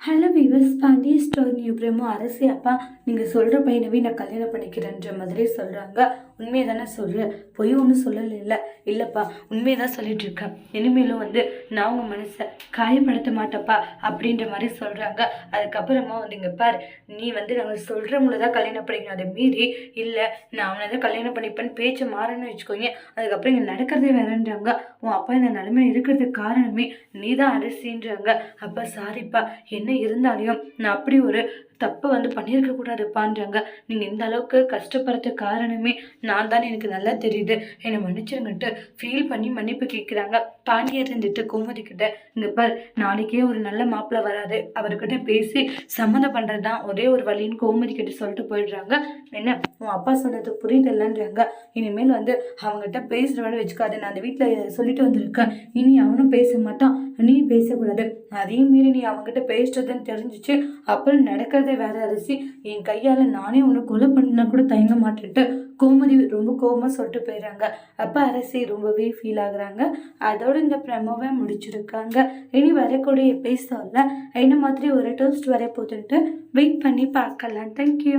Hello விவஸ் பாண்டி store new பிரேமோ அரசி அப்பா நீங்கள் சொல்கிற பையனவே நான் கல்யாணம் பண்ணிக்கிறேன்ற மாதிரி சொல்கிறாங்க உண்மையை தானே சொல்கிறேன் பொய் ஒன்றும் சொல்லலை இல்லை இல்லைப்பா உண்மையை தான் சொல்லிட்டு இருக்கேன் இனிமேலும் வந்து நான் உங்கள் மனசை காயப்படுத்த மாட்டேப்பா அப்படின்ற மாதிரி சொல்கிறாங்க அதுக்கப்புறமா வந்து இங்கே பார் நீ வந்து நாங்கள் சொல்கிறவங்கள தான் கல்யாணம் பண்ணிக்கணும். அதை மீறி இல்லை நான் அவனை தான் கல்யாணம் பண்ணிப்பேன்னு பேச்சை மாறணும்னு வச்சுக்கோங்க. அதுக்கப்புறம் இங்கே நடக்கிறதே வேறன்றாங்க. உன் அப்பா இந்த நிலைமை இருக்கிறதுக்கு காரணமே நீ தான் அரசின்றாங்க. அப்பா சாரிப்பா என்ன இருந்தாலையும் நான் அப்படி ஒரு தப்பை வந்து பண்ணியிருக்க கூடாதுப்பான்றாங்க. நீங்கள் இந்த அளவுக்கு கஷ்டப்படுறதுக்கு காரணமே நான் தான் எனக்கு நல்லா தெரியுது. என்னை மன்னிச்சிருங்கன்ட்டு ஃபீல் பண்ணி மன்னிப்பு கேட்குறாங்க. பாண்டியர் இருந்துட்டு கோமதி கிட்ட இங்க பார் நாளைக்கே ஒரு நல்ல மாப்பிள்ளை வராது அவர்கிட்ட பேசி சம்மந்தம் பண்ணுறது தான் ஒரே ஒரு வழின்னு கோமதி கிட்ட சொல்லிட்டு போயிடுறாங்க. என்ன? உன் அப்பா சொன்னது புரியுதில்லன்றாங்க. இனிமேல் வந்து அவங்ககிட்ட பேசுகிற வேலை வச்சுக்காது. நான் அந்த வீட்டில் சொல்லிட்டு வந்திருக்கேன். இனி அவனும் பேச மாட்டான். நீ பேசக்கூடாது. அதையும் மீறி நீ அவங்ககிட்ட பேசுறதுன்னு தெரிஞ்சிச்சு. அப்புறம் நடக்கிறதே வேற அரிசி. என் கையால் நானே உன்னை கொலை பண்ணினா கூட தயங்க மாட்டேன்ட்டு கோமதி ரொம்ப கோபமாக சொல்லிட்டு போயிடுறாங்க அப்போ அரசி ரொம்பவே ஃபீல் ஆகுறாங்க. அதோட இந்த ப்ரெமோவை முடிச்சிருக்காங்க. இனி வரக்கூடிய எபிசோடில் என்ன மாதிரி ஒரு டோஸ்ட் வர போகுதுன்ட்டு வெயிட் பண்ணி பார்க்கலாம். தேங்க்யூ